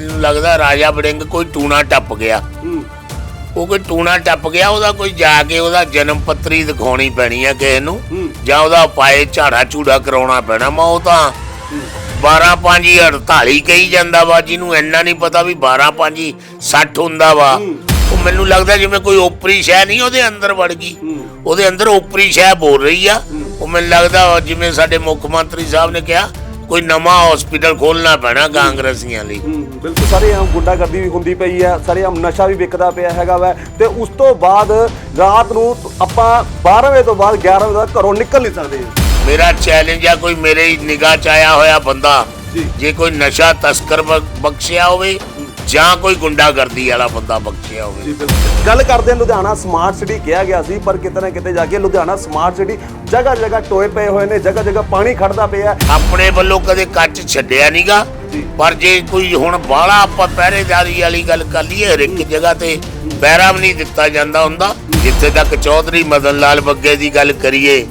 ਮੈਨੂੰ ਲੱਗਦਾ ਰਾਜਾ ਵੜਿੰਗ ਕੋਈ ਟੂਣਾ ਟੱਪ ਗਿਆ। ਹੂੰ। ਉਹ ਕੋਈ ਟੂਣਾ ਟੱਪ ਗਿਆ ਉਹਦਾ ਕੋਈ ਜਾ ਕੇ ਉਹਦਾ ਜਨਮ ਪੱਤਰੀ ਦਿਖਾਉਣੀ ਪੈਣੀ ਆ ਕਿਸੇ ਨੂੰ ਹੂੰ। ਜਾਂ ਉਹਦਾ ਪਾਏ ਝਾੜਾ ਝੂੜਾ ਕਰਾਉਣਾ ਪੈਣਾ। ਮੈਂ ਉਹ ਤਾਂ 12 5 48 ਕਹੀ ਜਾਂਦਾ ਵਾ ਜਿਹਨੂੰ ਇੰਨਾ ਨਹੀਂ ਪਤਾ ਵੀ 12 5 60 ਹੁੰਦਾ ਵਾ। ਉਹ ਮੈਨੂੰ ਲੱਗਦਾ ਜਿਵੇਂ ਕੋਈ ਓਪਰੀ ਸ਼ੈ ਨਹੀਂ ਉਹਦੇ ਅੰਦਰ ਵੜ ਗਈ। ਉਹਦੇ ਅੰਦਰ ਓਪਰੀ ਸ਼ੈ ਬੋਲ ਰਹੀ ਆ। ਉਹ ਮੈਨੂੰ ਲੱਗਦਾ ਜਿਵੇਂ ਸਾਡੇ ਮੁੱਖ ਮੰਤਰੀ ਸਾਹਿਬ ਨੇ ਕਿਹਾ ਕੋਈ ਨਵਾਂ ਹਸਪੀਟਲ ਖੋਲਣਾ ਪੈਣਾ ਕਾਂਗਰਸੀਆਂ ਲਈ। ਬਿਲਕੁਲ। ਸਾਰੇ ਆਮ ਗੁੰਡਾਗਰਦੀ ਵੀ ਹੁੰਦੀ ਪਈ ਹੈ ਸਾਰੇ ਆਮ ਨਸ਼ਾ ਵੀ ਵਿਕਦਾ ਪਿਆ ਹੈਗਾ ਵੈ। ਤੇ ਉਸ ਤੋਂ ਬਾਅਦ ਰਾਤ ਨੂੰ ਆਪਾਂ 12 ਵਜੇ ਤੋਂ ਬਾਅਦ 11 ਵਜੇ ਤੱਕ ਘਰੋਂ ਨਿਕਲ ਨਹੀਂ ਸਕਦੇ। ਮੇਰਾ ਚੈਲੰਜ ਆ ਕੋਈ ਮੇਰੇ ਨਿਗਾਹ ਚ ਆਇਆ ਹੋਇਆ ਬੰਦਾ ਜੀ। ਕੋਈ ਨਸ਼ਾ ਤਸਕਰ ਬਖਸ਼ਿਆ ਹੋਵੇ ਜਾਂ ਕੋਈ ਗੁੰਡਾਗਰਦੀ ਵਾਲਾ ਬੰਦਾ ਬਖਸ਼ਿਆ ਹੋਵੇ। ਗੱਲ ਕਰਦੇ ਹਾਂ ਲੁਧਿਆਣਾ ਸਮਾਰਟ ਸਿਟੀ ਕਿਹਾ ਗਿਆ ਸੀ ਪਰ ਕਿਤੇ ਨਾ ਕਿਤੇ ਜਾ ਕੇ ਲੁਧਿਆਣਾ ਸਮਾਰਟ ਸਿਟੀ ਜਗ੍ਹਾ ਜਗ੍ਹਾ ਟੋਏ ਪਏ ਹੋਏ ਨੇ ਜਗ੍ਹਾ ਜਗ੍ਹਾ ਪਾਣੀ ਖੜਦਾ ਪਿਆ। ਆਪਣੇ ਵੱਲੋਂ ਕਦੇ ਕੱਚ ਛੱਡਿਆ ਨਹੀਂਗਾ। ਪਰ ਜੇ ਕੋਈ ਹੁਣ ਬਾਹਲਾ ਆਪਾਂ ਪਹਿਰੇਦਾਰੀ ਵਾਲੀ ਗੱਲ ਕਰ ਲਈਏ ਹਰ ਇੱਕ ਜਗ੍ਹਾ ਤੇ ਪਹਿਰਾ ਵੀ ਨਹੀਂ ਦਿੱਤਾ ਜਾਂਦਾ ਹੁੰਦਾ। ਜਿੱਥੇ ਤੱਕ ਚੌਧਰੀ ਮਦਨ ਲਾਲ ਬੱਗੇ ਦੀ ਗੱਲ ਕਰੀਏ।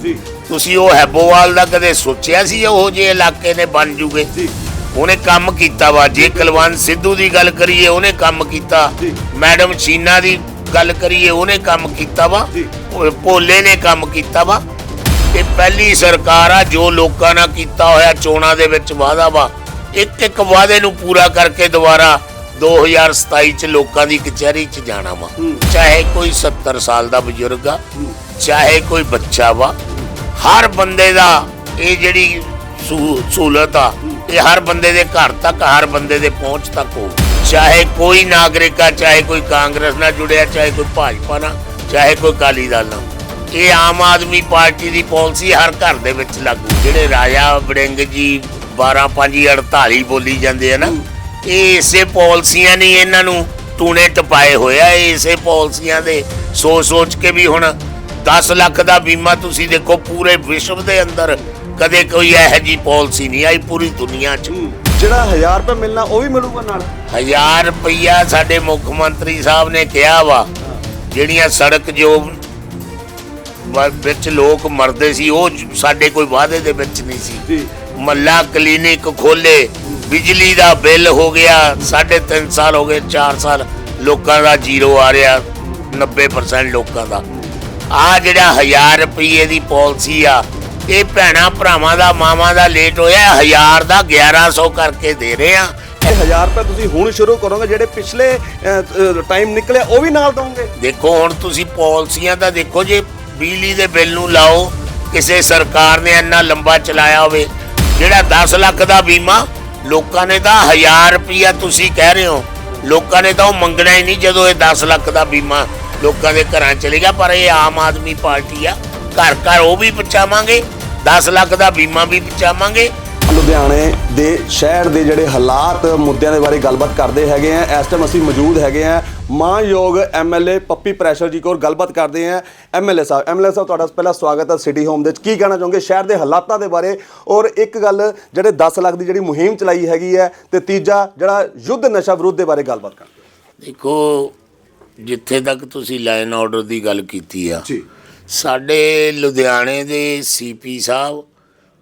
ਤੁਸੀਂ ਉਹ ਹੈਬੋਵਾਲ ਦਾ ਕਦੇ ਸੋਚਿਆ ਸੀ ਉਹ ਜੇ ਇਲਾਕੇ ਨੇ ਬਣ ਜੂਗੇ? ਉਹਨੇ ਕੰਮ ਕੀਤਾ ਵਾ। ਜੇ ਕੁਲਵੰਤ ਸਿੱਧੂ ਦੀ ਗੱਲ ਕਰੀਏ ਉਹਨੇ ਕੰਮ ਕੀਤਾ। ਮੈਡਮ ਚੀਨਾ ਦੀ ਗੱਲ ਕਰੀਏ ਉਹਨੇ ਕੰਮ ਕੀਤਾ ਵਾ। ਭੋਲੇ ਨੇ ਕੰਮ ਕੀਤਾ ਵਾ। ਇਹ ਪਹਿਲੀ ਸਰਕਾਰ ਆ ਜੋ ਲੋਕਾਂ ਨਾਲ ਕੀਤਾ ਹੋਇਆ ਚੋਣਾਂ ਦੇ ਵਿੱਚ ਵਾਅਦਾ ਵਾ। ਇੱਕ ਇੱਕ ਵਾਅਦੇ ਨੂੰ ਪੂਰਾ ਕਰਕੇ ਦੁਬਾਰਾ 2027 ਚ ਲੋਕਾਂ ਦੀ ਕਚਹਿਰੀ ਚ ਜਾਣਾ ਵਾ। ਚਾਹੇ ਕੋਈ 70 ਸਾਲ ਦਾ ਬਜ਼ੁਰਗ ਆ ਚਾਹੇ ਕੋਈ ਬੱਚਾ ਵਾ। ਹਰ ਬੰਦੇ ਦਾ ਇਹ ਜਿਹੜੀ ਸਹੂ- ਸਹੂਲਤ ਆ ਇਹ ਹਰ ਬੰਦੇ ਦੇ ਘਰ ਤੱਕ, ਹਰ ਬੰਦੇ ਦੇ ਪਹੁੰਚ ਤੱਕ ਹੋ ਚਾਹੇ ਕੋਈ ਨਾਗਰਿਕ ਆ, ਚਾਹੇ ਕੋਈ ਕਾਂਗਰਸ ਨਾਲ ਜੁੜਿਆ, ਚਾਹੇ ਕੋਈ ਭਾਜਪਾ ਨਾਲ, ਚਾਹੇ ਕੋਈ ਕਾਲੀ ਦਲ ਨਾਲ। ਇਹ ਆਮ ਆਦਮੀ ਪਾਰਟੀ ਦੀ ਪਾਲਿਸੀ ਹਰ ਘਰ ਦੇ ਵਿੱਚ ਲਾਗੂ। ਜਿਹੜੇ ਰਾਜਾ ਵੜਿੰਗ ਜੀ 12 5 48 ਬੋਲੀ ਜਾਂਦੇ ਆ ਨਾ, ਇਹ ਇਸੇ ਪਾਲਿਸੀਆਂ ਨੇ ਇਹਨਾਂ ਨੂੰ ਟੂਣੇ ਟਪਾਏ ਹੋਇਆ ਇਹ ਇਸੇ ਪਾਲਿਸੀਆਂ ਦੇ ਸੋਚ ਸੋਚ ਕੇ ਵੀ ਹੁਣ 10 ਲੱਖ ਦਾ ਬੀਮਾ ਤੁਸੀਂ ਦੇਖੋ, ਪੂਰੇ ਵਿਸ਼ਵ ਦੇ ਅੰਦਰ ਕਦੇ ਕੋਈ ਇਹੋ ਜੀ ਪਾਲਿਸੀ ਨਹੀਂ ਆਈ ਪੂਰੀ ਦੁਨੀਆ 'ਚ। ਜਿਹੜਾ 1000 ਰੁਪਏ ਮਿਲਣਾ ਉਹ ਵੀ ਮਿਲੂਗਾ ਨਾਲ? ਹਜ਼ਾਰ ਰੁਪਈਆ ਸਾਡੇ ਮੁੱਖ ਮੰਤਰੀ ਸਾਹਿਬ ਨੇ ਕਿਹਾ ਵਾ ਜਿਹੜੀਆਂ ਸੜਕ ਜੋ ਵਿੱਚ ਲੋਕ ਮਰਦੇ ਸੀ ਉਹ ਸਾਡੇ ਕੋਈ ਵਾਅਦੇ ਦੇ ਵਿੱਚ ਨਹੀਂ ਸੀ। ਜੀ। ਮੱਲਾ ਕਲੀਨਿਕ ਖੋਲੇ ਬਿਜਲੀ ਦਾ ਬਿੱਲ ਹੋ ਗਿਆ 3.5 ਸਾਲ ਹੋ ਗਏ 4 ਸਾਲ ਲੋਕਾਂ ਦਾ ਜ਼ੀਰੋ ਆ ਰਿਹਾ 90% ਲੋਕਾਂ ਦਾ। ਆ ਜਿਹੜਾ 1000 ਰੁਪਏ ਦੀ ਪਾਲਿਸੀ ਆ ਇਹ ਭੈਣਾ ਭਰਾਵਾਂ ਦਾ ਮਾਵਾਂ ਦਾ ਲੇਟ ਹੋਇਆ 1000 ਦਾ 1100 ਕਰਕੇ ਦੇ ਰਹੇ ਆ। ਇਹ 1000 ਰੁਪਏ ਤੁਸੀਂ ਹੁਣ ਸ਼ੁਰੂ ਕਰੋਗੇ ਜਿਹੜੇ ਪਿਛਲੇ ਟਾਈਮ ਨਿਕਲਿਆ ਉਹ ਵੀ ਨਾਲ ਦੋਗੇ ਦੇਖੋ ਹੁਣ ਤੁਸੀਂ ਪਾਲਿਸੀਆਂ ਤਾਂ ਦੇਖੋ ਜੇ ਬਿਜਲੀ ਦੇ ਬਿੱਲ ਨੂੰ ਲਾਓ ਕਿਸੇ ਸਰਕਾਰ ਨੇ ਇੰਨਾ ਲੰਬਾ ਚਲਾਇਆ ਹੋਵੇ ਜਿਹੜਾ 10 ਲੱਖ ਦਾ ਬੀਮਾ ਲੋਕਾਂ ਨੇ ਤਾਂ 1000 ਰੁਪਈਆ ਤੁਸੀਂ ਕਹਿ ਰਹੇ ਹੋ ਲੋਕਾਂ ਨੇ ਤਾਂ ਉਹ ਮੰਗਣਾ ਹੀ ਨਹੀਂ ਜਦੋਂ ਇਹ 10 ਲੱਖ ਦਾ ਬੀਮਾ ਲੋਕਾਂ ਦੇ ਘਰਾਂ ਚਲੇਗਾ ਪਰ ਇਹ ਆਮ ਆਦਮੀ ਪਾਰਟੀ ਆ ਘਰ ਘਰ ਉਹ ਵੀ ਪਹੁੰਚਾਵਾਂਗੇ 10 ਲੱਖ ਦਾ ਬੀਮਾ ਵੀ ਪਹੁੰਚਾਵਾਂਗੇ। ਲੁਧਿਆਣੇ ਦੇ ਸ਼ਹਿਰ ਦੇ ਜਿਹੜੇ ਹਾਲਾਤ ਮੁੱਦਿਆਂ ਦੇ ਬਾਰੇ ਗੱਲਬਾਤ ਕਰਦੇ ਹੈਗੇ ਆ। ਇਸ ਟਾਈਮ ਅਸੀਂ ਮੌਜੂਦ ਹੈਗੇ ਆ ਮਾਨਯੋਗ ਐਮਐਲਏ ਪੱਪੀ ਪ੍ਰੈਸ਼ਰ ਜੀ ਕੋਲ ਗੱਲਬਾਤ ਕਰਦੇ ਆ। ਐਮਐਲਏ ਸਾਹਿਬ ਐਮਐਲਏ ਸਾਹਿਬ ਤੁਹਾਡਾ ਪਹਿਲਾ ਸਵਾਗਤ ਹੈ ਸਿਟੀ ਹੋਮ ਦੇ ਵਿੱਚ। ਕੀ ਕਹਿਣਾ ਚਾਹੋਗੇ? ਸ਼ਹਿਰ ਦੇ ਹਾਲਾਤਾਂ ਦੇ ਬਾਰੇ ਔਰ ਇੱਕ ਗੱਲ ਜਿਹੜੇ 10 ਲੱਖ ਦੀ ਜਿਹੜੀ ਮੁਹਿੰਮ ਚਲਾਈ ਹੈਗੀ ਹੈ ਤੇ ਤੀਜਾ ਜਿਹੜਾ ਯੁੱਧ ਨਸ਼ਾ ਵਿਰੁੱਧ ਦੇ ਬਾਰੇ ਗੱਲਬਾਤ ਕਰਦੇ। ਦੇਖੋ ਜਿੱਥੇ ਤੱਕ ਤੁਸੀਂ ਲਾਈਨ ਆਰਡਰ ਦੀ ਗੱਲ ਕੀਤੀ ਆ ਜੀ। ਸਾਡੇ ਲੁਧਿਆਣੇ ਦੇ ਸੀਪੀ ਸਾਹਿਬ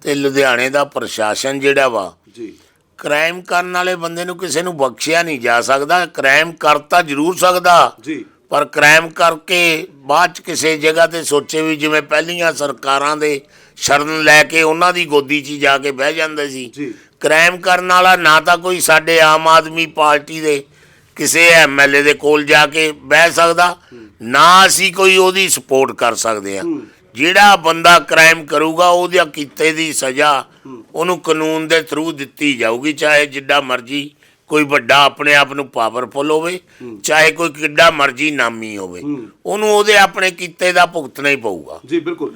ਤੇ ਲੁਧਿਆਣੇ ਦਾ ਪ੍ਰਸ਼ਾਸਨ ਜਿਹੜਾ ਵਾ ਜੀ। ਕ੍ਰਾਈਮ ਕਰਨ ਵਾਲੇ ਬੰਦੇ ਨੂੰ ਕਿਸੇ ਨੂੰ ਬਖਸ਼ਿਆ ਨਹੀਂ ਜਾ ਸਕਦਾ। ਕ੍ਰਾਈਮ ਕਰ ਤਾਂ ਜ਼ਰੂਰ ਸਕਦਾ। ਜੀ। ਪਰ ਕ੍ਰਾਈਮ ਕਰਕੇ ਬਾਅਦ ਚ ਕਿਸੇ ਜਗ੍ਹਾ ਤੇ ਸੋਚੇ ਵੀ ਜਿਵੇਂ ਪਹਿਲੀਆਂ ਸਰਕਾਰਾਂ ਦੇ ਸ਼ਰਨ ਲੈ ਕੇ ਉਹਨਾਂ ਦੀ ਗੋਦੀ 'ਚ ਜਾ ਕੇ ਬਹਿ ਜਾਂਦੇ ਸੀ। ਜੀ। ਕ੍ਰਾਈਮ ਕਰਨ ਵਾਲਾ ਨਾ ਤਾਂ ਕੋਈ ਸਾਡੇ ਆਮ ਆਦਮੀ ਪਾਰਟੀ ਦੇ ਕਿਸੇ ਐਮਐਲਏ ਦੇ ਕੋਲ ਜਾ ਕੇ ਬਹਿ ਸਕਦਾ ਨਾ ਅਸੀਂ ਕੋਈ ਉਹਦੀ ਸਪੋਰਟ ਕਰ ਸਕਦੇ ਆ ਜਿਹੜਾ ਬੰਦਾ ਕ੍ਰਾਈਮ ਕਰੂਗਾ ਉਹਦੇ ਕੀਤੇ ਦੀ ਸਜ਼ਾ ਉਹਨੂੰ ਕਾਨੂੰਨ ਦੇ ਥਰੂ ਦਿੱਤੀ ਜਾਊਗੀ ਚਾਹੇ ਜਿੱਡਾ ਮਰਜ਼ੀ ਕੋਈ ਵੱਡਾ ਆਪਣੇ ਆਪ ਨੂੰ ਪਾਵਰਫੁਲ ਹੋਵੇ ਚਾਹੇ ਕੋਈ ਕਿੱਡਾ ਮਰਜ਼ੀ ਨਾਮੀ ਹੋਵੇ ਉਹਨੂੰ ਉਹਦੇ ਆਪਣੇ ਕੀਤੇ ਦਾ ਭੁਗਤਣਾ ਹੀ ਪਊਗਾ। ਜੀ ਬਿਲਕੁਲ।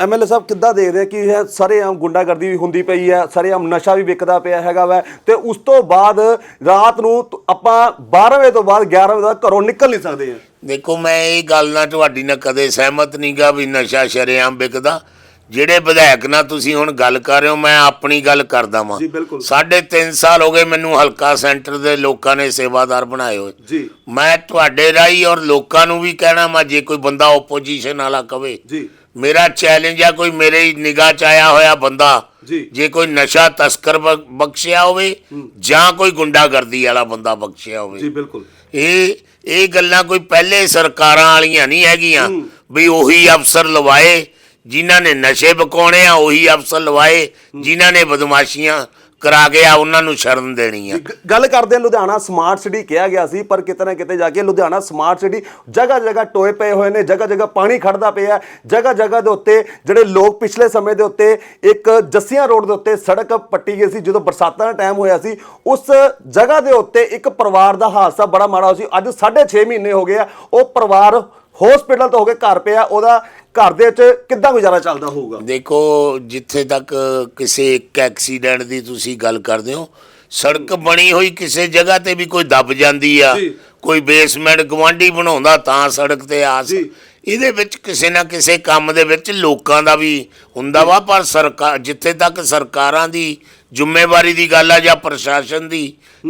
ਐਮਐਲਏ ਸਾਹਿਬ ਕਿੱਦਾਂ ਦੇਖਦੇ ਕਿ ਇਹ ਸਰੇਆਮ ਗੁੰਡਾਗਰਦੀ ਵੀ ਹੁੰਦੀ ਪਈ ਹੈ ਸਰੇਆਮ ਨਸ਼ਾ ਵੀ ਵਿਕਦਾ ਪਿਆ ਹੈਗਾ ਵੈ ਤੇ ਉਸ ਤੋਂ ਬਾਅਦ ਰਾਤ ਨੂੰ ਆਪਾਂ 12 ਵਜੇ ਤੋਂ ਬਾਅਦ 11 ਵਜੇ ਤੱਕ ਘਰੋਂ ਨਿਕਲ ਨਹੀਂ ਸਕਦੇ ਆ। ਦੇਖੋ ਮੈਂ ਇਹ ਗੱਲ ਨਾਲ ਤੁਹਾਡੀ ਨਾਲ ਕਦੇ ਸਹਿਮਤ ਨਹੀਂਗਾ ਵੀ ਨਸ਼ਾ ਸ਼ਰੇਆਮ ਵਿਕਦਾ। ਜਿਹੜੇ ਵਿਧਾਇਕ ਨਾਲ ਤੁਸੀਂ ਹੁਣ ਗੱਲ ਕਰ ਰਹੇ ਹੋ ਮੈਂ ਆਪਣੀ ਗੱਲ ਕਰਦਾ ਵਾਂ। ਜੀ, ਬਿਲਕੁਲ। ਸਾਢੇ 3 ਸਾਲ ਹੋ ਗਏ ਮੈਨੂੰ ਹਲਕਾ ਸੈਂਟਰ ਦੇ ਲੋਕਾਂ ਨੇ ਸੇਵਾਦਾਰ ਬਣਾਏ ਹੋਏ। ਜੀ। ਮੈਂ ਤੁਹਾਡੇ ਰਾਹੀਂ ਔਰ ਲੋਕਾਂ ਨੂੰ ਵੀ ਕਹਿਣਾ ਮੈਂ ਜੇ ਕੋਈ ਬੰਦਾ ਆਪੋਜੀਸ਼ਨ ਵਾਲਾ ਕਵੇ। ਜੀ। ਮੇਰਾ ਚੈਲੰਜ ਆ ਕੋਈ ਮੇਰੇ ਨਿਗਾਹ ਚ ਆਇਆ ਹੋਇਆ ਬੰਦਾ। ਜੀ। ਜੇ ਕੋਈ ਨਸ਼ਾ ਤਸਕਰ ਬਖਸ਼ਿਆ ਹੋਵੇ ਜਾਂ ਕੋਈ ਗੁੰਡਾਗਰਦੀ ਵਾਲਾ ਬੰਦਾ ਬਖਸ਼ਿਆ ਹੋਵੇ। ਬਿਲਕੁਲ। ਇਹ ਇਹ ਗੱਲਾਂ ਕੋਈ ਪਹਿਲੇ ਸਰਕਾਰਾਂ ਵਾਲੀਆਂ ਨਹੀਂ ਹੈਗੀਆਂ ਵੀ ਉਹੀ ਅਫਸਰ ਲਵਾਏ ਜਿਨ੍ਹਾਂ ਨੇ ਨਸ਼ੇ ਬਕਾਉਣੇ ਆ, ਉਹੀ ਅਫਸਰ ਲਵਾਏ, ਜਿਨ੍ਹਾਂ ਨੇ ਬਦਮਾਸ਼ੀਆਂ ਕਰਾ ਕੇ ਆ, ਉਹਨਾਂ ਨੂੰ ਸ਼ਰਨ ਦੇਣੀ ਆ। ਗੱਲ ਕਰਦੇ ਹਾਂ, ਲੁਧਿਆਣਾ ਸਮਾਰਟ ਸਿਟੀ ਕਿਹਾ ਗਿਆ ਸੀ, ਪਰ ਕਿਤੇ ਨਾ ਕਿਤੇ ਜਾ ਕੇ ਲੁਧਿਆਣਾ ਸਮਾਰਟ ਸਿਟੀ ਜਗ੍ਹਾ ਜਗ੍ਹਾ ਟੋਏ ਪਏ ਹੋਏ ਨੇ ਜਗ੍ਹਾ ਜਗ੍ਹਾ ਪਾਣੀ ਖੜਦਾ ਪਿਆ ਜਗ੍ਹਾ ਜਗ੍ਹਾ ਦੇ ਉੱਤੇ ਜਿਹੜੇ ਲੋਕ ਪਿਛਲੇ ਸਮੇਂ ਦੇ ਉੱਤੇ ਇੱਕ ਜੱਸੀਆਂ ਰੋਡ ਦੇ ਉੱਤੇ ਸੜਕ ਪੱਟੀ ਗਈ ਸੀ, ਜਦੋਂ ਬਰਸਾਤਾਂ ਦਾ ਟਾਈਮ ਹੋਇਆ ਸੀ, ਉਸ ਜਗ੍ਹਾ ਦੇ ਉੱਤੇ ਇੱਕ ਪਰਿਵਾਰ ਦਾ ਹਾਦਸਾ ਬੜਾ ਮਾੜਾ ਹੋਇਆ ਸੀ। ਅੱਜ 6.5 ਮਹੀਨੇ ਹੋ ਗਏ ਆ, ਉਹ ਪਰਿਵਾਰ ਹਸਪੀਟਲ ਤੋਂ ਹੋ ਕੇ ਘਰ ਪਿਆ, ਉਹਦਾ ਘਰ ਦੇ ਵਿੱਚ ਕਿੱਦਾਂ ਗੁਜ਼ਾਰਾ ਚੱਲਦਾ ਹੋਊਗਾ ਦੇਖੋ ਜਿੱਥੇ ਤੱਕ ਕਿਸੇ ਇੱਕ ਐਕਸੀਡੈਂਟ ਦੀ ਤੁਸੀਂ ਗੱਲ ਕਰਦੇ ਹੋ ਸੜਕ ਬਣੀ ਹੋਈ ਕਿਸੇ ਜਗ੍ਹਾ ਤੇ ਵੀ ਕੋਈ ਦਬ ਜਾਂਦੀ ਆ ਜੀ। ਕੋਈ ਬੇਸਮੈਂਟ ਗਵਾਂਢੀ ਬਣਾਉਂਦਾ ਤਾਂ ਸੜਕ ਤੇ ਆਸ ਜੀ। ਇਹਦੇ ਵਿੱਚ ਕਿਸੇ ਨਾ ਕਿਸੇ ਕੰਮ ਦੇ ਵਿੱਚ ਲੋਕਾਂ ਦਾ ਵੀ ਹੁੰਦਾ ਵਾ ਪਰ ਸਰਕਾਰ ਜਿੱਥੇ ਤੱਕ ਸਰਕਾਰਾਂ ਦੀ ਜ਼ਿੰਮੇਵਾਰੀ ਦੀ ਗੱਲ ਆ ਜਾਂ ਪ੍ਰਸ਼ਾਸਨ ਦੀ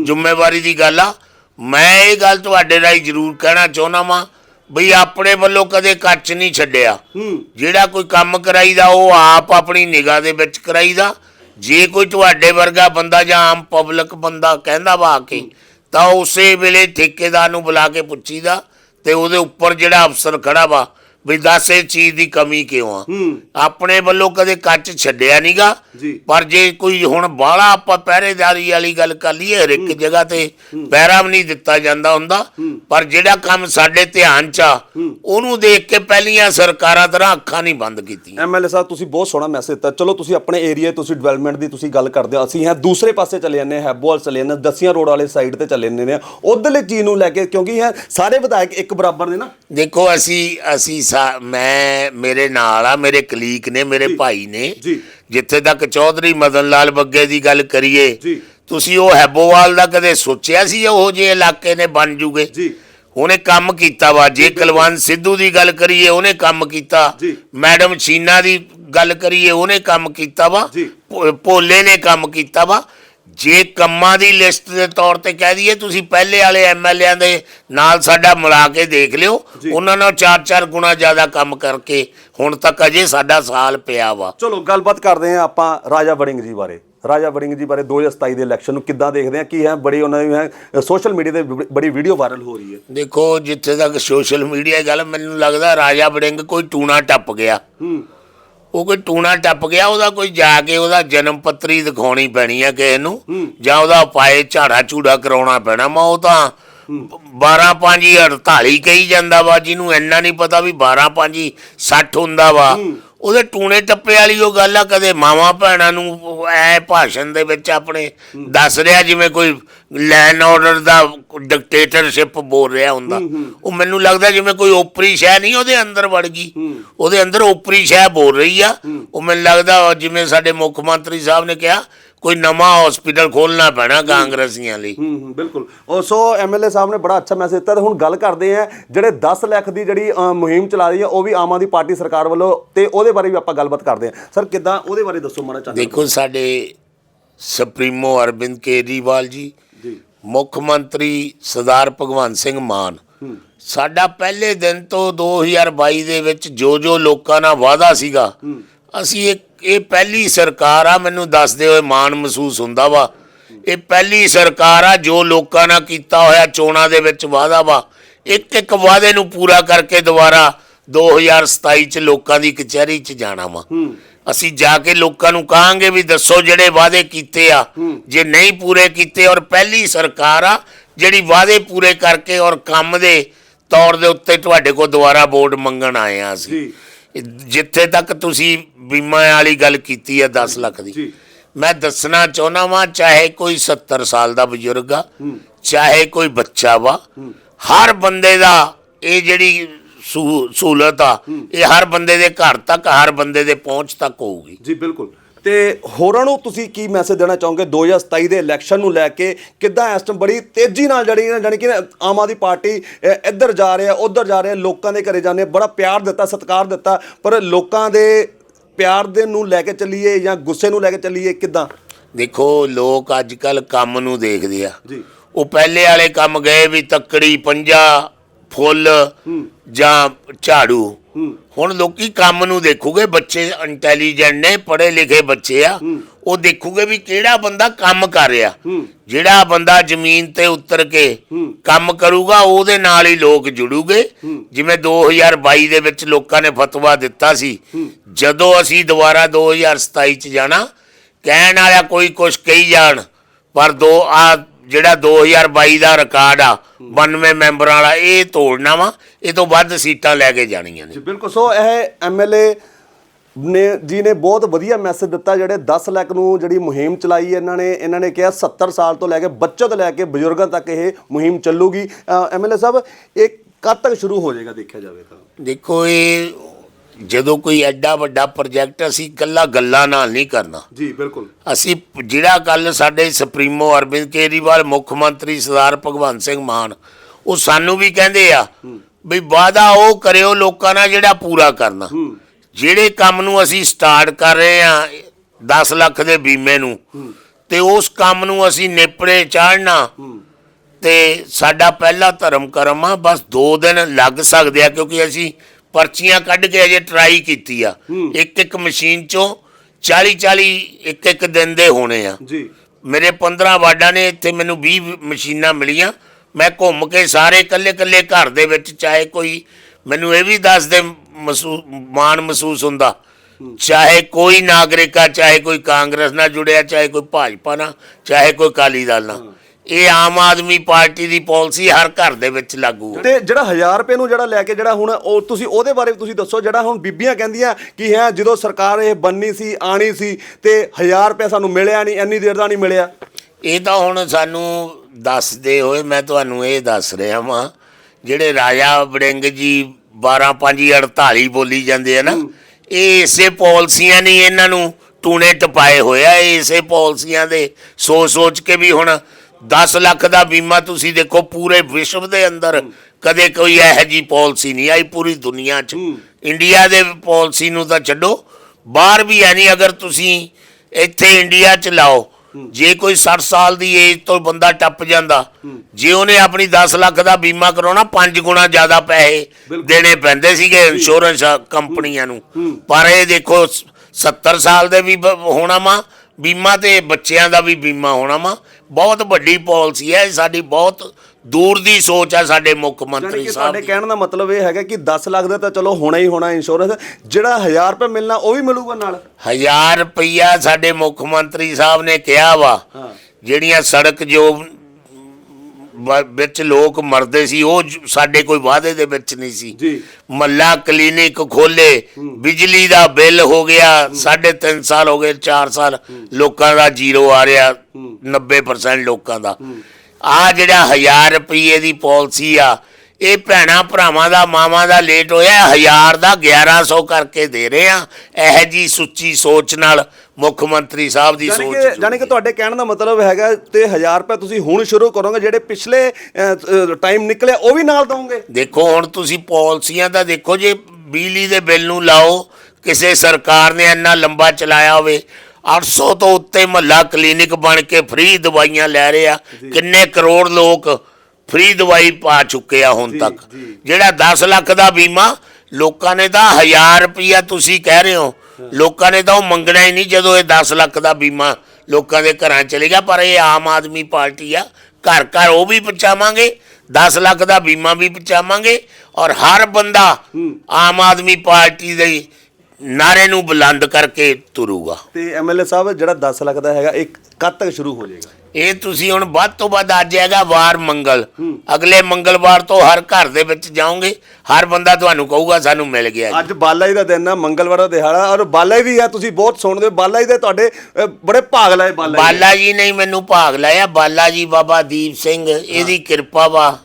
ਜ਼ਿੰਮੇਵਾਰੀ ਦੀ ਗੱਲ ਆ ਮੈਂ ਇਹ ਗੱਲ ਤੁਹਾਡੇ ਰਾਹੀਂ ਜ਼ਰੂਰ ਕਹਿਣਾ ਚਾਹੁੰਦਾ ਵਾਂ ਬਈ ਆਪਣੇ ਵੱਲੋਂ ਕਦੇ ਕੱਚ ਨਹੀਂ ਛੱਡਿਆ। ਹੂੰ। ਜਿਹੜਾ ਕੋਈ ਕੰਮ ਕਰਾਈਦਾ ਉਹ ਆਪ ਆਪਣੀ ਨਿਗਾਹ ਦੇ ਵਿੱਚ ਕਰਾਈਦਾ। ਜੇ ਕੋਈ ਤੁਹਾਡੇ ਵਰਗਾ ਬੰਦਾ ਜਾਂ ਆਮ ਪਬਲਿਕ ਬੰਦਾ ਕਹਿੰਦਾ ਵਾ ਆ ਕੇ ਤਾਂ ਉਸੇ ਵੇਲੇ ਠੇਕੇਦਾਰ ਨੂੰ ਬੁਲਾ ਕੇ ਪੁੱਛੀਦਾ ਤੇ ਉਹਦੇ ਉੱਪਰ ਜਿਹੜਾ ਅਫਸਰ ਖੜਾ ਵਾ ਵੀ ਦੱਸ ਇਹ ਚੀਜ਼ ਦੀ ਕਮੀ ਕਿਉਂ ਆ? ਹੂੰ। ਆਪਣੇ ਵੱਲੋਂ ਕਦੇ ਕੱਚ ਛੱਡਿਆ ਨਹੀਂਗਾ ਜੀ। ਪਰ ਜੇ ਕੋਈ ਹੁਣ ਬਾਹਲਾ ਆਪਾਂ ਪਹਿਰੇਦਾਰੀ ਵਾਲੀ ਗੱਲ ਕਰ ਲਈਏ ਹਰ ਇੱਕ ਜਗ੍ਹਾ ਤੇ ਪਹਿਰਾ ਵੀ ਨਹੀਂ ਦਿੱਤਾ ਜਾਂਦਾ ਹੁੰਦਾ। ਪਰ ਜਿਹੜਾ ਕੰਮ ਸਾਡੇ ਧਿਆਨ ਚ ਆ ਉਹਨੂੰ ਦੇਖ ਕੇ ਪਹਿਲੀਆਂ ਸਰਕਾਰਾਂ ਤਰ੍ਹਾਂ ਅੱਖਾਂ ਨਹੀਂ ਬੰਦ ਕੀਤੀਆਂ। ਐਮਐਲਏ ਸਾਹਿਬ ਤੁਸੀਂ ਬਹੁਤ ਸੋਹਣਾ ਮੈਸੇਜ ਦਿੱਤਾ। ਚਲੋ ਤੁਸੀਂ ਆਪਣੇ ਏਰੀਆ ਤੁਸੀਂ ਡਿਵੈਲਪਮੈਂਟ ਦੀ ਤੁਸੀਂ ਗੱਲ ਕਰਦੇ ਹੋ। ਅਸੀਂ ਹਾਂ ਦੂਸਰੇ ਪਾਸੇ ਚਲੇ ਜਾਂਦੇ ਹਾਂ ਹੈਬੋਵਾਲ ਚਲੇ ਜਾਂਦੇ ਹਾਂ ਦਸੀਆਂ ਰੋਡ ਵਾਲੇ ਸਾਈਡ ਤੇ ਚਲੇ ਜਾਂਦੇ ਨੇ ਉਧਰਲੇ ਚੀਜ਼ ਨੂੰ ਲੈ ਕੇ ਕਿਉਂਕਿ ਹੈ ਸਾਰੇ ਵਿਧਾਇਕ ਇੱਕ ਬਰਾਬਰ ਨੇ ਨਾ। ਦੇਖੋ ਅਸੀਂ ਅਸੀਂ ਮੈਂ ਮੇਰੇ ਨਾਲ ਆ ਮੇਰੇ ਕਲੀਕ ਨੇ ਮੇਰੇ ਭਾਈ ਨੇ। ਜਿੱਥੇ ਤੱਕ ਚੌਧਰੀ ਮਦਨ ਲਾਲ ਬੱਗੇ ਦੀ ਗੱਲ ਕਰੀਏ। ਤੁਸੀਂ ਉਹ ਹੈਬੋਵਾਲ ਦਾ ਕਦੇ ਸੋਚਿਆ ਸੀ ਉਹ ਜੇ ਇਲਾਕੇ ਨੇ ਬਣ ਜੂਗੇ ਜੀ। ਉਹਨੇ ਕੰਮ ਕੀਤਾ ਵਾ ਜੇ ਕੁਲਵੰਤ ਸਿੱਧੂ ਦੀ ਗੱਲ ਕਰੀਏ ਉਹਨੇ ਕੰਮ ਕੀਤਾ। ਮੈਡਮ ਚੀਨਾ ਦੀ ਗੱਲ ਕਰੀਏ ਉਹਨੇ ਕੰਮ ਕੀਤਾ ਵਾ ਭੋਲੇ ਨੇ ਕੰਮ ਕੀਤਾ ਵਾ ਜੇ ਕੰਮਾਂ ਦੀ ਲਿਸਟ ਦੇ ਤੌਰ ਤੇ ਕਹਿ ਦਈਏ ਤੁਸੀਂ ਪਹਿਲੇ ਵਾਲੇ ਐਮਐਲਏਆਂ ਦੇ ਨਾਲ ਸਾਡਾ ਮਿਲਾ ਕੇ ਦੇਖ ਲਿਓ। ਉਹਨਾਂ ਨਾਲ 4-4 ਗੁਣਾ ਜ਼ਿਆਦਾ ਕੰਮ ਕਰਕੇ ਹੁਣ ਤੱਕ ਅਜੇ ਸਾਡਾ ਸਾਲ ਪਿਆ ਵਾ। ਚਲੋ ਗੱਲਬਾਤ ਕਰਦੇ ਹਾਂ ਆਪਾਂ ਰਾਜਾ ਵੜਿੰਗ ਜੀ ਬਾਰੇ। ਰਾਜਾ ਵੜਿੰਗ ਜੀ ਬਾਰੇ 2027 ਦੇ ਇਲੈਕਸ਼ਨ ਨੂੰ ਕਿੱਦਾਂ ਦੇਖਦੇ ਆ ਕੀ ਹੈ ਬੜੀ ਉਹਨਾਂ ਦੀ ਹੈ ਸੋਸ਼ਲ ਮੀਡੀਆ ਤੇ ਬ- ਬੜੀ ਵੀਡੀਓ ਵਾਇਰਲ ਹੋ ਰਹੀ ਹੈ। ਦੇਖੋ ਜਿੱਥੇ ਤੱਕ ਸੋਸ਼ਲ ਮੀਡੀਆ ਗੱਲ ਮੈਨੂੰ ਲੱਗਦਾ ਰਾਜਾ ਬੜਿੰਗ ਕੋਈ ਟੂਣਾ ਟੱਪ ਗਿਆ। ਹੂੰ। ਉਹ ਕੋਈ ਟੂਣਾ ਟੱਪ ਗਿਆ ਉਹਦਾ ਕੋਈ ਜਾ ਕੇ ਉਹਦਾ ਜਨਮ ਪੱਤਰੀ ਦਿਖਾਉਣੀ ਪੈਣੀ ਆ ਕਿਸੇ ਨੂੰ ਜਾਂ ਉਹਦਾ ਪਾਏ ਝਾੜਾ ਝੂੜਾ ਕਰਾਉਣਾ ਪੈਣਾ। ਮੈਂ ਉਹ ਤਾਂ 12 5 48 ਕਹੀ ਜਾਂਦਾ ਵਾ ਜਿਹਨੂੰ ਇੰਨਾ ਨਹੀਂ ਪਤਾ ਵੀ 12 5 60 ਹੁੰਦਾ ਵਾ। ਉਹਦੇ ਟੂਣੇ ਟੱਪੇ ਵਾਲੀ ਉਹ ਗੱਲ ਆ ਕਦੇ ਮਾਵਾਂ ਭੈਣਾਂ ਨੂੰ ਐ ਭਾਸ਼ਣ ਦੇ ਵਿੱਚ ਆਪਣੇ ਦੱਸ ਰਿਹਾ ਜਿਵੇਂ ਕੋਈ ਲੈਨ ਆਰਡਰ ਦਾ ਡਿਕਟੇਟਰਸ਼ਿਪ ਬੋਲ ਰਿਹਾ ਹੁੰਦਾ। ਉਹ ਮੈਨੂੰ ਲੱਗਦਾ ਜਿਵੇਂ ਕੋਈ ਓਪਰੀ ਸ਼ੈ ਨਹੀਂ ਉਹਦੇ ਅੰਦਰ ਵੜ ਗਈ। ਉਹਦੇ ਅੰਦਰ ਓਪਰੀ ਸ਼ੈ ਬੋਲ ਰਹੀ ਆ। ਉਹ ਮੈਨੂੰ ਲੱਗਦਾ ਜਿਵੇਂ ਸਾਡੇ ਮੁੱਖ ਮੰਤਰੀ ਸਾਹਿਬ ਨੇ ਕਿਹਾ ਕੋਈ ਨਵਾਂ ਹਸਪੀਟਲ ਖੋਲਣਾ ਪੈਣਾ ਕਾਂਗਰਸੀਆਂ ਲਈ। ਹੂੰ ਹੂੰ ਬਿਲਕੁਲ। ਉਹ ਸੋ ਐਮਐਲਏ ਸਾਹਿਬ ਨੇ ਬੜਾ ਅੱਛਾ ਮੈਸੇਜ ਦਿੱਤਾ ਤੇ ਹੁਣ ਗੱਲ ਕਰਦੇ ਆ ਜਿਹੜੇ 10 ਲੱਖ ਦੀ ਜਿਹੜੀ ਅ, ਮੁਹਿੰਮ ਚਲਾ ਰਹੀ ਹੈ ਉਹ ਵੀ ਆਮ ਆਦਮੀ ਪਾਰਟੀ ਸਰਕਾਰ ਵੱਲੋਂ ਤੇ ਉਹਦੇ ਬਾਰੇ ਵੀ ਆਪਾਂ ਗੱਲਬਾਤ ਕਰਦੇ ਆ ਸਰ ਕਿੱਦਾਂ ਉਹਦੇ ਬਾਰੇ ਦੱਸੋ ਮਾੜਾ ਚਾਹੁੰਦੇ ਦੇਖੋ ਸਾਡੇ ਸੁਪਰੀਮੋ ਅਰਵਿੰਦ ਕੇਜਰੀਵਾਲ ਜੀ ਜੀ। ਮੁੱਖ ਮੰਤਰੀ ਸਰਦਾਰ ਭਗਵੰਤ ਸਿੰਘ ਮਾਨ ਸਾਡਾ ਪਹਿਲੇ ਦਿਨ ਤੋਂ 2022 ਦੇ ਵਿੱਚ ਜੋ ਜੋ ਲੋਕਾਂ ਨਾਲ ਵਾਅਦਾ ਸੀਗਾ ਅਸੀਂ ਇੱਕ ਇਹ ਪਹਿਲੀ ਸਰਕਾਰ ਆ ਮੈਨੂੰ ਦੱਸਦੇ ਹੋਏ ਮਾਣ ਮਹਿਸੂਸ ਹੁੰਦਾ ਵਾ। ਇਹ ਪਹਿਲੀ ਸਰਕਾਰ ਆ ਜੋ ਲੋਕਾਂ ਨਾਲ ਕੀਤਾ ਹੋਇਆ ਚੋਣਾਂ ਦੇ ਵਿੱਚ ਵਾਅਦਾ ਵਾ। ਇੱਕ ਇੱਕ ਵਾਅਦੇ ਨੂੰ ਪੂਰਾ ਕਰਕੇ ਦੁਬਾਰਾ 2027 ਚ ਲੋਕਾਂ ਦੀ ਕਚਹਿਰੀ ਚ ਜਾਣਾ ਵਾ। ਅਸੀਂ ਜਾ ਕੇ ਲੋਕਾਂ ਨੂੰ ਕਹਾਂਗੇ ਵੀ ਦੱਸੋ ਜਿਹੜੇ ਵਾਅਦੇ ਕੀਤੇ ਆ ਜੇ ਨਹੀਂ ਪੂਰੇ ਕੀਤੇ ਔਰ ਪਹਿਲੀ ਸਰਕਾਰ ਆ ਜਿਹੜੀ ਵਾਅਦੇ ਪੂਰੇ ਕਰਕੇ ਔਰ ਕੰਮ ਦੇ ਤੌਰ ਦੇ ਉੱਤੇ ਤੁਹਾਡੇ ਕੋਲ ਦੁਬਾਰਾ ਵੋਟ ਮੰਗਣ ਆਏ ਆ ਅਸੀਂ। ਜਿੱਥੇ ਤੱਕ ਤੁਸੀਂ ਬੀਮਾ ਵਾਲੀ ਗੱਲ ਕੀਤੀ ਹੈ 10 ਲੱਖ ਦੀ। ਮੈਂ ਦੱਸਣਾ ਚਾਹੁੰਦਾ ਵਾਂ ਚਾਹੇ ਕੋਈ 70 ਸਾਲ ਦਾ ਬਜ਼ੁਰਗ ਆ ਚਾਹੇ ਕੋਈ ਬੱਚਾ ਵਾ ਹਰ ਬੰਦੇ ਦਾ ਇਹ ਜਿਹੜੀ ਸਹੂ- ਸਹੂਲਤ ਆ ਇਹ ਹਰ ਬੰਦੇ ਦੇ ਘਰ ਤੱਕ ਹਰ ਬੰਦੇ ਦੇ ਪਹੁੰਚ ਤੱਕ ਹੋਊਗੀ। ਜੀ ਬਿਲਕੁਲ। ਤੇ ਹੋਰਾਂ ਨੂੰ ਤੁਸੀਂ ਕੀ ਮੈਸੇਜ ਦੇਣਾ ਚਾਹੋਗੇ? 2027 ਦੇ ਇਲੈਕਸ਼ਨ ਨੂੰ ਲੈ ਕੇ ਕਿੱਦਾਂ ਇਸ ਟਾਈਮ ਬੜੀ ਤੇਜ਼ੀ ਨਾਲ ਜਿਹੜੀ ਨਾ ਜਾਣੀ ਕਿ ਆਮ ਆਦਮੀ ਪਾਰਟੀ ਇੱਧਰ ਜਾ ਰਿਹਾ ਉੱਧਰ ਜਾ ਰਿਹਾ ਲੋਕਾਂ ਦੇ ਘਰੇ ਜਾਂਦੇ ਬੜਾ ਪਿਆਰ ਦਿੱਤਾ ਸਤਿਕਾਰ ਦਿੱਤਾ ਪਰ ਲੋਕਾਂ ਦੇ ਪਿਆਰ ਦੇ ਨੂੰ ਲੈ ਕੇ ਚੱਲੀਏ ਜਾਂ ਗੁੱਸੇ ਨੂੰ ਲੈ ਕੇ ਚੱਲੀਏ ਕਿੱਦਾਂ? ਦੇਖੋ ਲੋਕ ਅੱਜ ਕੱਲ ਕੰਮ ਨੂੰ ਦੇਖਦੇ ਆ। ਜੀ। ਉਹ ਪਹਿਲੇ ਵਾਲੇ ਕੰਮ ਗਏ ਵੀ ਤੱਕੜੀ ਪੰਜਾ ਫੁੱਲ ਜਾਂ ਝਾੜੂ। ਹੁਣ ਲੋਕੀ ਕੰਮ ਨੂੰ ਦੇਖੂਗੇ ਬੱਚੇ ਇੰਟੈਲੀਜੈਂਟ ਨੇ ਪੜ੍ਹੇ ਲਿਖੇ ਬੱਚੇ ਆ। ਉਹ ਦੇਖੂਗੇ ਵੀ ਕਿਹੜਾ ਬੰਦਾ ਕੰਮ ਕਰ ਰਿਹਾ। ਜਿਹੜਾ ਬੰਦਾ ਜ਼ਮੀਨ ਤੇ ਉਤਰ ਕੇ ਕੰਮ ਕਰੂਗਾ ਉਹਦੇ ਨਾਲ ਹੀ ਲੋਕ ਜੁੜੂਗੇ। ਜਿਵੇਂ 2022 ਦੇ ਵਿੱਚ ਲੋਕਾਂ ਨੇ ਫਤਵਾ ਦਿੱਤਾ ਸੀ। ਜਦੋਂ ਅਸੀਂ ਦੁਬਾਰਾ 2027 ਚ ਜਾਣਾ ਕਹਿਣ ਵਾਲਾ ਕੋਈ ਕੁਛ ਕਹੀ ਜਾਣ ਪਰ ਦੋ ਆ ਜਿਹੜਾ 2022 ਦਾ ਰਿਕਾਰਡ ਆ 92 ਮੈਂਬਰਾਂ ਵਾਲਾ ਇਹ ਤੋੜਨਾ ਵਾ ਇਹ ਤੋਂ ਵੱਧ ਸੀਟਾਂ ਲੈ ਕੇ ਜਾਣੀਆਂ ਨੇ। ਜੀ ਬਿਲਕੁਲ। ਸੋ ਇਹ ਐਮਐਲਏ ਨੇ ਜੀ ਨੇ ਬਹੁਤ ਵਧੀਆ ਮੈਸੇਜ ਦਿੱਤਾ ਜਿਹੜੇ 10 ਲੱਖ ਨੂੰ ਜਿਹੜੀ ਮੁਹਿੰਮ ਚਲਾਈ ਇਹਨਾਂ ਨੇ ਇਹਨਾਂ ਨੇ ਕਿਹਾ 70 ਸਾਲ ਤੋਂ ਲੈ ਕੇ ਬੱਚੇ ਤੋਂ ਲੈ ਕੇ ਬਜ਼ੁਰਗਾਂ ਤੱਕ ਇਹ ਮੁਹਿੰਮ ਚੱਲੂਗੀ। ਐਮਐਲਏ ਸਾਹਿਬ ਇਹ ਕਦ ਤੱਕ ਸ਼ੁਰੂ ਹੋ ਜਾਏਗਾ ਦੇਖਿਆ ਜਾਵੇ ਤਾਂ? ਦੇਖੋ ਇਹ ਜਦੋਂ ਕੋਈ ਐਡਾ ਵੱਡਾ ਪ੍ਰੋਜੈਕਟ ਅਸੀਂ ਕੱਲਾ ਗੱਲਾਂ ਨਾਲ ਨਹੀਂ ਕਰਨਾ। ਜੀ ਬਿਲਕੁਲ। ਅਸੀਂ ਜਿਹੜਾ ਗੱਲ ਸਾਡੇ ਸੁਪਰੀਮੋ ਅਰਵਿੰਦ ਕੇਜਰੀਵਾਲ ਮੁੱਖ ਮੰਤਰੀ ਸਰਦਾਰ ਭਗਵੰਤ ਸਿੰਘ ਮਾਨ ਉਹ ਸਾਨੂੰ ਵੀ ਕਹਿੰਦੇ ਆ ਵੀ ਵਾਅਦਾ ਉਹ ਕਰਿਓ ਲੋਕਾਂ ਨਾਲ ਜਿਹੜਾ ਪੂਰਾ ਕਰਨਾ। ਜਿਹੜੇ ਕੰਮ ਨੂੰ ਅਸੀਂ ਸਟਾਰਟ ਕਰ ਰਹੇ ਆ 10 ਲੱਖ ਦੇ ਬੀਮੇ ਨੂੰ ਤੇ ਉਸ ਕੰਮ ਨੂੰ ਅਸੀਂ ਨੇਪਰੇ ਚਾੜਨਾ। ਤੇ ਸਾਡਾ ਪਹਿਲਾ ਧਰਮ ਕਰਮ ਆ ਬਸ 2 ਦਿਨ ਲੱਗ ਸਕਦੇ ਆ ਕਿਉਂਕਿ ਅਸੀਂ ਪਰਚੀਆਂ ਕੱਢ ਕੇ ਅਜੇ ਟਰਾਈ ਕੀਤੀ ਆ। ਇੱਕ ਇੱਕ ਮਸ਼ੀਨ ਚੋਂ 40 40 ਇੱਕ ਇੱਕ ਦਿਨ ਦੇ ਹੋਣੇ ਆ। ਜੀ। ਮੇਰੇ 15 ਵਾਰਡਾਂ ਨੇ ਇੱਥੇ ਮੈਨੂੰ 20 ਮਸ਼ੀਨਾਂ ਮਿਲੀਆਂ। ਮੈਂ ਘੁੰਮ ਕੇ ਸਾਰੇ ਕੱਲੇ ਕੱਲੇ ਘਰ ਦੇ ਵਿੱਚ ਚਾਹੇ ਕੋਈ ਮੈਨੂੰ ਇਹ ਵੀ ਦੱਸ ਦੇ ਮਾਣ ਮਹਿਸੂਸ ਹੁੰਦਾ। ਚਾਹੇ ਕੋਈ ਨਾਗਰਿਕ ਚਾਹੇ ਕੋਈ ਕਾਂਗਰਸ ਨਾਲ ਜੁੜਿਆ ਚਾਹੇ ਕੋਈ ਭਾਜਪਾ ਨਾਲ ਚਾਹੇ ਕੋਈ ਅਕਾਲੀ ਦਲ ਨਾਲ। ਇਹ ਆਮ ਆਦਮੀ ਪਾਰਟੀ ਦੀ ਪਾਲਿਸੀ ਹਰ ਘਰ ਦੇ ਵਿੱਚ ਲਾਗੂ ਹੈ। ਤੇ ਜਿਹੜਾ 1000 ਰੁਪਏ ਨੂੰ ਜਿਹੜਾ ਲੈ ਕੇ ਜਿਹੜਾ ਹੁਣ ਉਹ ਤੁਸੀਂ ਉਹਦੇ ਬਾਰੇ ਵੀ ਤੁਸੀਂ ਦੱਸੋ ਜਿਹੜਾ ਹੁਣ ਬੀਬੀਆਂ ਕਹਿੰਦੀਆਂ ਕਿ ਹੈ ਜਦੋਂ ਸਰਕਾਰ ਇਹ ਬੰਨੀ ਸੀ ਆਣੀ ਸੀ ਤੇ 1000 ਰੁਪਏ ਸਾਨੂੰ ਮਿਲਿਆ ਨਹੀਂ ਇੰਨੀ ਦੇਰ ਦਾ ਨਹੀਂ ਮਿਲਿਆ। ਇਹ ਤਾਂ ਹੁਣ ਸਾਨੂੰ ਦੱਸਦੇ ਹੋਏ ਮੈਂ ਤੁਹਾਨੂੰ ਇਹ ਦੱਸ ਰਿਹਾ ਵਾਂ ਜਿਹੜੇ ਰਾਜਾ ਵੜਿੰਗ ਜੀ 12 5 48 ਬੋਲੀ ਜਾਂਦੇ ਆ ਨਾ ਇਹ ਇਸੇ ਪਾਲਿਸੀਆਂ ਨੇ ਇਹਨਾਂ ਨੂੰ ਟੂਣੇ ਟਪਾਏ ਹੋਇਆ ਇਹ ਇਸੇ ਪਾਲਿਸੀਆਂ ਦੇ ਸੋਚ ਸੋਚ ਕੇ ਵੀ ਹੁਣ 10 ਲੱਖ ਦਾ ਬੀਮਾ ਤੁਸੀਂ ਦੇਖੋ ਪੂਰੇ ਵਿਸ਼ਵ ਦੇ ਅੰਦਰ ਕਦੇ ਕੋਈ ਇਹੋ ਜੀ ਪਾਲਿਸੀ ਨਹੀਂ ਆਈ ਪੂਰੀ ਦੁਨੀਆ 'ਚ। ਇੰਡੀਆ ਦੇ ਪਾਲਿਸੀ ਨੂੰ ਤਾਂ ਛੱਡੋ। ਬਾਹਰ ਵੀ ਐ ਨਹੀਂ ਅਗਰ ਤੁਸੀਂ ਇੱਥੇ ਇੰਡੀਆ 'ਚ ਲਾਓ। ਜੇ ਕੋਈ 60 ਸਾਲ ਦੀ ਏਜ ਤੋਂ ਬੰਦਾ ਟੱਪ ਜਾਂਦਾ ਜੇ ਉਹਨੇ ਆਪਣੀ 10 ਲੱਖ ਦਾ ਬੀਮਾ ਕਰਾਉਣਾ 5 ਗੁਣਾ ਜ਼ਿਆਦਾ ਪੈਸੇ ਦੇਣੇ ਪੈਂਦੇ ਸੀਗੇ ਇੰਸ਼ੋਰੈਂਸ ਕੰਪਨੀਆਂ ਨੂੰ। ਪਰ ਇਹ ਦੇਖੋ 70 ਸਾਲ ਦੇ ਵੀ ਹੋਣਾ ਵਾ ਬੀਮਾ ਤੇ ਬੱਚਿਆਂ ਦਾ ਵੀ ਬੀਮਾ ਹੋਣਾ ਵਾ। ਬਹੁਤ ਵੱਡੀ ਪਾਲਿਸੀ ਹੈ ਇਹ ਸਾਡੀ ਬਹੁਤ ਦੂਰ ਦੀ ਸੋਚ ਹੈ ਸਾਡੇ ਮੁੱਖ ਯਾਨੀ ਮੰਤਰੀ ਕਿ ਸਾਹਿਬ ਤੁਹਾਡੇ ਦੀ। ਕਹਿਣ ਦਾ ਮਤਲਬ ਇਹ ਹੈਗਾ ਕਿ 10 ਲੱਖ ਦਾ ਤਾਂ ਚਲੋ ਹੋਣਾ ਹੀ ਹੋਣਾ ਇੰਸ਼ੋਰੈਂਸ ਜਿਹੜਾ 1000 ਰੁਪਏ ਮਿਲਣਾ ਉਹ ਵੀ ਮਿਲੂਗਾ ਨਾਲ। ਹਜ਼ਾਰ ਰੁਪਈਆ ਸਾਡੇ ਮੁੱਖ ਮੰਤਰੀ ਸਾਹਿਬ ਨੇ ਕਿਹਾ ਵਾ ਹਾਂ। ਜਿਹੜੀਆਂ ਸੜਕ ਜੋ ਵ- ਵਿੱਚ ਲੋਕ ਮਰਦੇ ਸੀ ਉਹ ਜ- ਸਾਡੇ ਕੋਈ ਵਾਅਦੇ ਦੇ ਵਿੱਚ ਨਹੀਂ ਸੀ। ਜੀ। ਮੱਲਾ ਕਲੀਨਿਕ ਖੋਲੇ ਬਿਜਲੀ ਦਾ ਬਿੱਲ ਹੋ ਗਿਆ 3.5 ਸਾਲ ਹੋ ਗਏ 4 ਸਾਲ ਲੋਕਾਂ ਦਾ ਜ਼ੀਰੋ ਆ ਰਿਹਾ 90% ਲੋਕਾਂ ਦਾ। ਆ ਜਿਹੜਾ 1000 ਰੁਪਏ ਦੀ ਪਾਲਿਸੀ ਆ ਇਹ ਭੈਣਾ ਭਰਾਵਾਂ ਦਾ ਮਾਵਾਂ ਦਾ ਲੇਟ ਹੋਇਆ 1000 ਦਾ 1100 ਕਰਕੇ ਦੇ ਰਹੇ ਆ। ਇਹ ਜੀ ਸੁੱਚੀ ਸੋਚ ਨਾਲ ਮੁੱਖ ਮੰਤਰੀ ਸਾਹਿਬ ਦੀ ਯਾਨੀ ਸੋਚ ਕਿ ਯਾਨੀ ਕਿ ਤੁਹਾਡੇ ਕਹਿਣ ਦਾ ਮਤਲਬ ਹੈਗਾ ਤੇ 1000 ਰੁਪਏ ਤੁਸੀਂ ਹੁਣ ਸ਼ੁਰੂ ਕਰੋਗੇ ਜਿਹੜੇ ਪਿਛਲੇ ਟਾਈਮ ਨਿਕਲੇ ਉਹ ਵੀ ਨਾਲ ਦੋਗੇ ਦੇਖੋ ਹੁਣ ਤੁਸੀਂ ਪਾਲਿਸੀਆਂ ਦਾ ਦੇਖੋ ਜੇ ਬਿਜਲੀ ਦੇ ਬਿੱਲ ਨੂੰ ਲਾਓ ਕਿਸੇ ਸਰਕਾਰ ਨੇ ਇੰਨਾ ਲੰਬਾ ਚਲਾਇਆ ਹੋਵੇ 800 ਤੋਂ ਉੱਤੇ ਮਹੱਲਾ ਕਲੀਨਿਕ ਬਣ ਕੇ ਫ੍ਰੀ ਦਵਾਈਆਂ ਲੈ ਰਹੇ ਆ ਕਿੰਨੇ ਕਰੋੜ ਲੋਕ ਫ੍ਰੀ ਦਵਾਈ ਪਾ ਚੁੱਕੇ ਆ ਹੁਣ ਤੱਕ। ਜਿਹੜਾ 10 ਲੱਖ ਦਾ ਬੀਮਾ ਲੋਕਾਂ ਨੇ ਤਾਂ 1000 ਰੁਪਈਆ ਤੁਸੀਂ ਕਹਿ ਰਹੇ ਹੋ ਲੋਕਾਂ ਨੇ ਤਾਂ ਉਹ ਮੰਗਣਾ ਹੀ ਨਹੀਂ ਜਦੋਂ ਇਹ 10 ਲੱਖ ਦਾ ਬੀਮਾ ਲੋਕਾਂ ਦੇ ਘਰਾਂ ਚਲੇ ਗਿਆ ਪਰ ਇਹ ਆਮ ਆਦਮੀ ਪਾਰਟੀ ਆ। ਘਰ ਘਰ ਉਹ ਵੀ ਪਹੁੰਚਾਵਾਂਗੇ 10 ਲੱਖ ਦਾ ਬੀਮਾ ਵੀ ਪਹੁੰਚਾਵਾਂਗੇ ਔਰ ਹਰ ਬੰਦਾ ਆਮ ਆਦਮੀ ਪਾਰਟੀ ਦੇ ਨਾਰੇ ਨੂੰ ਬੁਲੰਦ ਕਰਕੇ ਤੁਰੂਗਾ। ਤੇ ਐਮਐਲਏ ਸਾਹਿਬ ਜਿਹੜਾ 10 ਲੱਖ ਦਾ ਹੈਗਾ ਇਹ ਕਦ ਤੱਕ ਸ਼ੁਰੂ ਹੋ ਜਾਏਗਾ। ਇਹ ਤੁਸੀਂ ਹੁਣ ਵੱਧ ਤੋਂ ਵੱਧ ਅੱਜ ਹੈਗਾ ਵਾਰ ਮੰਗਲ। ਅਗਲੇ ਮੰਗਲਵਾਰ ਤੋਂ ਹਰ ਘਰ ਦੇ ਵਿੱਚ ਜਾਓਗੇ ਹਰ ਬੰਦਾ ਤੁਹਾਨੂੰ ਕਹੂਗਾ ਸਾਨੂੰ ਮਿਲ ਗਿਆ ਜੀ। ਅੱਜ ਬਾਲਾ ਜੀ ਦਾ ਦਿਨ ਹੈ ਮੰਗਲਵਾਰ ਦਾ ਦਿਹਾੜਾ ਔਰ ਬਾਲਾ ਜੀ ਵੀ ਹੈ ਤੁਸੀਂ ਬਹੁਤ ਸੁਣਦੇ ਹੋ ਬਾਲਾ ਜੀ ਦੇ ਤੁਹਾਡੇ ਅ, ਬੜੇ ਭਾਗ ਲਾਏ ਬਾਲਾ ਜੀ ਬਾਲਾ ਜੀ ਨੇ ਹੀ ਮੈਨੂੰ ਭਾਗ ਲਾਇਆ ਬਾਲਾ ਜੀ ਬਾਬਾ ਦੀਪ ਸਿੰਘ ਇਹਦੀ ਕਿਰਪਾ ਵਾ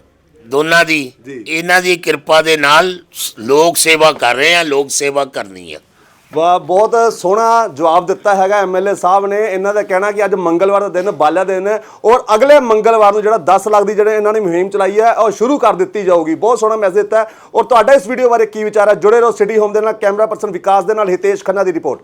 ਦੋਨਾਂ ਦੀ। ਜੀ। ਇਹਨਾਂ ਦੀ ਕਿਰਪਾ ਦੇ ਨਾਲ ਸ- ਲੋਕ ਸੇਵਾ ਕਰ ਰਹੇ ਆ ਲੋਕ ਸੇਵਾ ਕਰਨੀ ਆ। ਬਹੁਤ ਸੋਹਣਾ ਜਵਾਬ ਦਿੱਤਾ ਹੈਗਾ ਐਮਐਲਏ ਸਾਹਿਬ ਨੇ। ਇਹਨਾਂ ਦਾ ਕਹਿਣਾ ਕਿ ਅੱਜ ਮੰਗਲਵਾਰ ਦਾ ਦਿਨ, ਬਾਲਿਆ ਦਿਨ ਹੈ ਔਰ ਅਗਲੇ ਮੰਗਲਵਾਰ ਨੂੰ ਜਿਹੜਾ 10 ਲੱਖ ਦੀ ਜਿਹੜੇ ਇਹਨਾਂ ਨੇ ਮੁਹਿੰਮ ਚਲਾਈ ਹੈ, ਉਹ ਸ਼ੁਰੂ ਕਰ ਦਿੱਤੀ ਜਾਊਗੀ। ਬਹੁਤ ਸੋਹਣਾ ਮੈਸੇਜ ਦਿੱਤਾ ਔਰ ਤੁਹਾਡਾ ਇਸ ਵੀਡੀਓ ਬਾਰੇ ਕੀ ਵਿਚਾਰ ਹੈ? ਜੁੜੇ ਰਹੋ ਸਿਟੀ ਹੋਮ ਦੇ ਨਾਲ, ਕੈਮਰਾ ਪਰਸਨ ਵਿਕਾਸ ਦੇ ਨਾਲ, ਹਿਤੇਸ਼ ਖੰਨਾ ਦੀ ਰਿਪੋਰਟ।